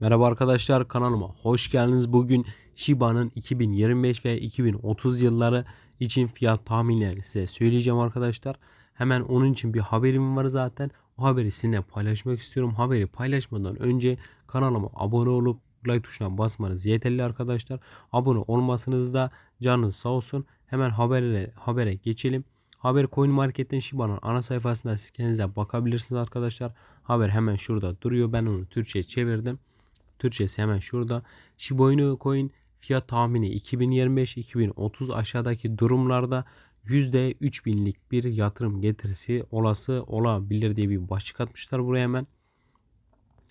Merhaba arkadaşlar kanalıma hoş geldiniz. Bugün Shiba'nın 2025 ve 2030 yılları için fiyat tahminlerini size söyleyeceğim arkadaşlar. Hemen onun için bir haberim var zaten. O haberi sizinle paylaşmak istiyorum. Haberi paylaşmadan önce kanalıma abone olup like tuşuna basmanız yeterli arkadaşlar. Abone olmasanız da canınız sağ olsun. Hemen habere, habere geçelim. Haber Coin Market'ten Shiba'nın ana sayfasında siz kendinize bakabilirsiniz arkadaşlar. Haber hemen şurada duruyor. Ben onu Türkçe çevirdim. Türkçesi hemen şurada. Shiba Inu Coin fiyat tahmini 2025-2030 aşağıdaki durumlarda %3000'lik bir yatırım getirisi olası olabilir diye bir başlık atmışlar buraya hemen.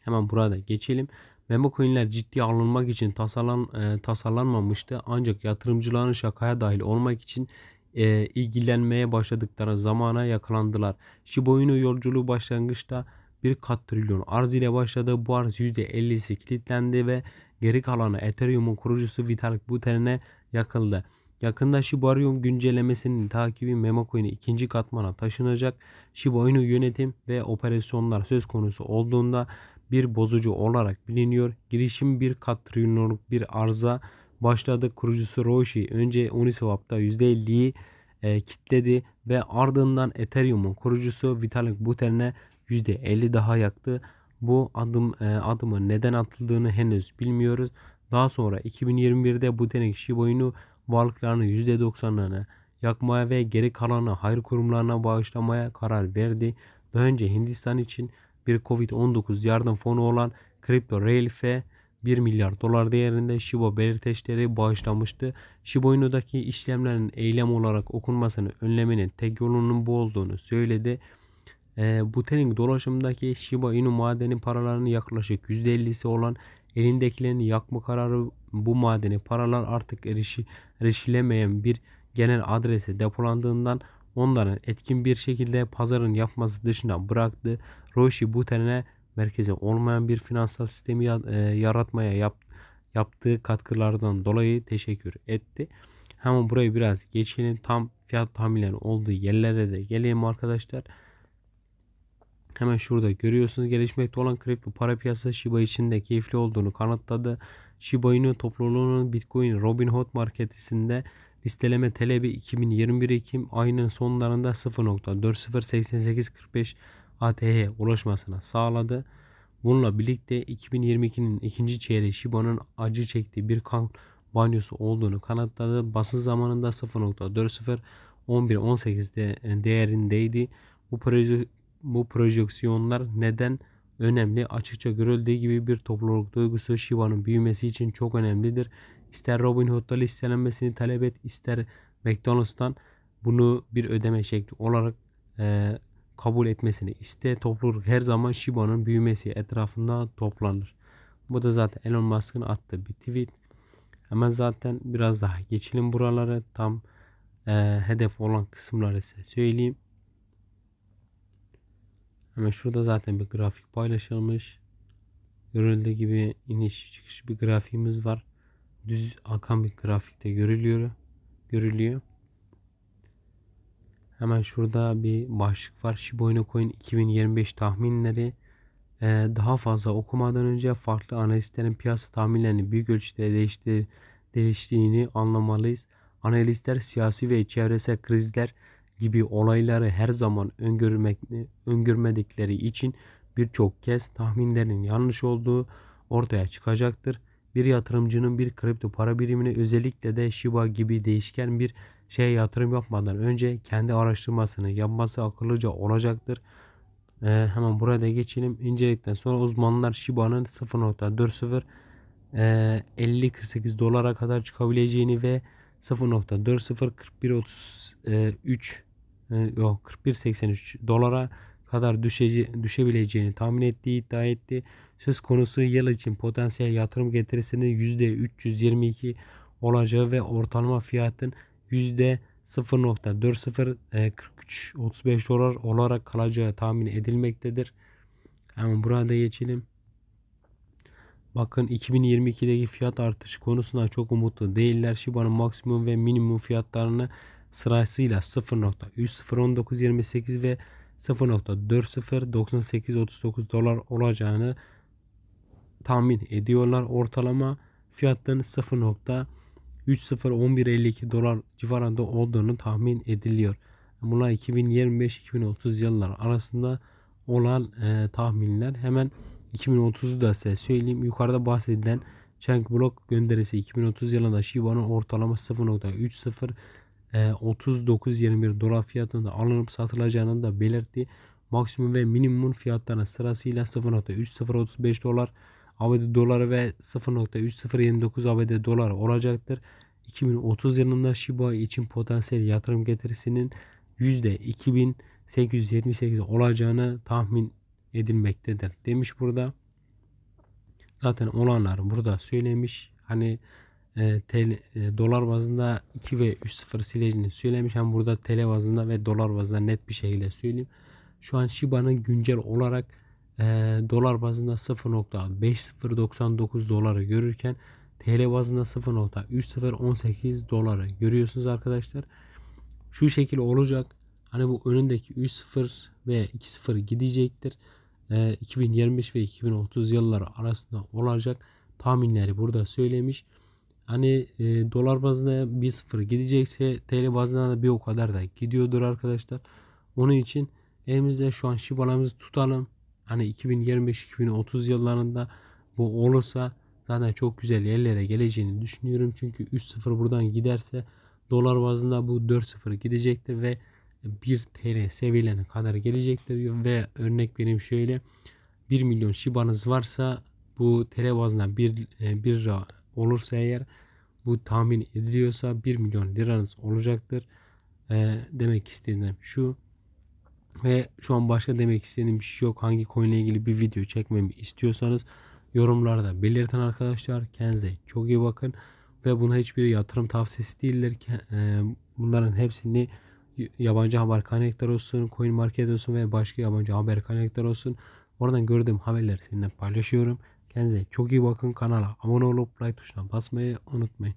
Hemen burada geçelim. Memo coin'ler ciddiye alınmak için tasarlan, e, tasarlanmamıştı. Ancak yatırımcıların şakaya dahil olmak için e, ilgilenmeye başladıkları zamana yakalandılar. Shiba Inu yolculuğu başlangıçta bir kat trilyon arz ile başladı. Bu arz %50'si kilitlendi ve geri kalanı Ethereum'un kurucusu Vitalik Buterin'e yakıldı. Yakında Shiba Inu güncellemesinin takibi memo coin'i ikinci katmana taşınacak. Shiba yönetim ve operasyonlar söz konusu olduğunda bir bozucu olarak biliniyor. Girişim bir kat trilyonluk bir arıza başladı. Kurucusu Roshi önce Uniswap'ta %50'yi e, kitledi ve ardından Ethereum'un kurucusu Vitalik Buterin'e %50 daha yaktı. Bu adım e, adımın neden atıldığını henüz bilmiyoruz. Daha sonra 2021'de Buterin Shiba Inu varlıklarını %90'ını yakmaya ve geri kalanı hayır kurumlarına bağışlamaya karar verdi. Daha önce Hindistan için bir Covid-19 yardım fonu olan Crypto Relief'e 1 milyar dolar değerinde Shiba belirteçleri bağışlamıştı. Shiba Inu'daki işlemlerin eylem olarak okunmasını önlemenin tek yolunun bu olduğunu söyledi. E, Buterin dolaşımdaki Shiba Inu madeni paralarının yaklaşık %50'si olan elindekilerini yakma kararı bu madeni paralar artık erişi, erişilemeyen bir genel adrese depolandığından onların etkin bir şekilde pazarın yapması dışına bıraktı. Roshi Buterin'e merkezi olmayan bir finansal sistemi e, yaratmaya yap, yaptığı katkılardan dolayı teşekkür etti. Hemen burayı biraz geçelim. Tam fiyat tahminlerinin olduğu yerlere de geleyim arkadaşlar. Hemen şurada görüyorsunuz gelişmekte olan kripto para piyasası Shiba için de keyifli olduğunu kanıtladı. Shiba Inu topluluğunun Bitcoin Robinhood marketinde listeleme talebi 2021 Ekim ayının sonlarında 0.408845 ATH'ye ulaşmasına sağladı. Bununla birlikte 2022'nin ikinci çeyreği Shiba'nın acı çektiği bir kan banyosu olduğunu kanıtladı. Basın zamanında 0.40 11.18'de değerindeydi. Bu proje bu projeksiyonlar neden önemli? Açıkça görüldüğü gibi bir topluluk duygusu Shiba'nın büyümesi için çok önemlidir. İster Robinhood'da listelenmesini talep et, ister McDonald's'tan bunu bir ödeme şekli olarak e, kabul etmesini iste. Topluluk her zaman Shiba'nın büyümesi etrafında toplanır. Bu da zaten Elon Musk'ın attığı bir tweet. Hemen zaten biraz daha geçelim buralara. Tam e, hedef olan kısımları size söyleyeyim. Hemen şurada zaten bir grafik paylaşılmış. Görüldüğü gibi iniş çıkış bir grafiğimiz var. Düz akan bir grafikte görülüyor. Görülüyor. Hemen şurada bir başlık var. Shiba Coin 2025 tahminleri. Ee, daha fazla okumadan önce farklı analistlerin piyasa tahminlerini büyük ölçüde değişti, değiştiğini anlamalıyız. Analistler siyasi ve çevresel krizler gibi olayları her zaman öngörmek, öngörmedikleri için birçok kez tahminlerin yanlış olduğu ortaya çıkacaktır. Bir yatırımcının bir kripto para birimine özellikle de Shiba gibi değişken bir şeye yatırım yapmadan önce kendi araştırmasını yapması akıllıca olacaktır. Ee, hemen burada geçelim. İnceledikten sonra uzmanlar Shiba'nın 0.40 e, 50-48 dolara kadar çıkabileceğini ve 0.40 41.33 e, yok 41.83 dolara kadar düşece, düşebileceğini tahmin ettiği iddia etti. Söz konusu yıl için potansiyel yatırım getirisinin %322 olacağı ve ortalama fiyatın %0.40 e, 35 dolar olarak kalacağı tahmin edilmektedir. Hemen burada geçelim. Bakın 2022'deki fiyat artışı konusunda çok umutlu değiller. Shiba'nın maksimum ve minimum fiyatlarını sırasıyla 0.30198 ve 0.409839 dolar olacağını tahmin ediyorlar. Ortalama fiyatın 0.301152 dolar civarında olduğunu tahmin ediliyor. Bunlar 2025-2030 yıllar arasında olan e, tahminler. Hemen 2030'u da size söyleyeyim. Yukarıda bahsedilen Chang Block gönderisi 2030 yılında Shiba'nın ortalama 0.30 e, 39.21 dolar fiyatında alınıp satılacağını da belirtti. Maksimum ve minimum fiyatlarına sırasıyla 0.3035 dolar ABD doları ve 0.3029 ABD doları olacaktır. 2030 yılında Shiba için potansiyel yatırım getirisinin %2878 olacağını tahmin edilmektedir. Demiş burada. Zaten olanlar burada söylemiş. Hani e, e, dolar bazında 2 ve 3 sıfır sileceğini söylemiş. Hem burada TL bazında ve dolar bazında net bir şekilde söyleyeyim. Şu an Shiba'nın güncel olarak e, dolar bazında 0.5099 doları görürken TL bazında 0.3018 doları görüyorsunuz arkadaşlar. Şu şekil olacak. Hani bu önündeki 3.0 ve 2.0 gidecektir. E, 2025 ve 2030 yılları arasında olacak tahminleri burada söylemiş. Hani e, dolar bazında 1.0 gidecekse TL bazında da bir o kadar da gidiyordur arkadaşlar. Onun için elimizde şu an şibalarımızı tutalım. Hani 2025-2030 yıllarında bu olursa zaten çok güzel yerlere geleceğini düşünüyorum. Çünkü 3.0 buradan giderse dolar bazında bu 4.0 gidecektir ve 1 TL seviyelerine kadar gelecektir ve örnek vereyim şöyle 1 milyon şibanız varsa bu TL bazında 1, 1 lira olursa eğer bu tahmin ediliyorsa 1 milyon liranız olacaktır. E, demek istediğim şu. Ve şu an başka demek istediğim bir şey yok. Hangi coin ile ilgili bir video çekmemi istiyorsanız yorumlarda belirtin arkadaşlar. Kendinize çok iyi bakın. Ve buna hiçbir yatırım tavsiyesi değildir. E, bunların hepsini yabancı haber kaynakları olsun, coin market olsun ve başka yabancı haber kaynakları olsun. Oradan gördüğüm haberleri sizinle paylaşıyorum. Kendinize çok iyi bakın. Kanala abone olup like tuşuna basmayı unutmayın.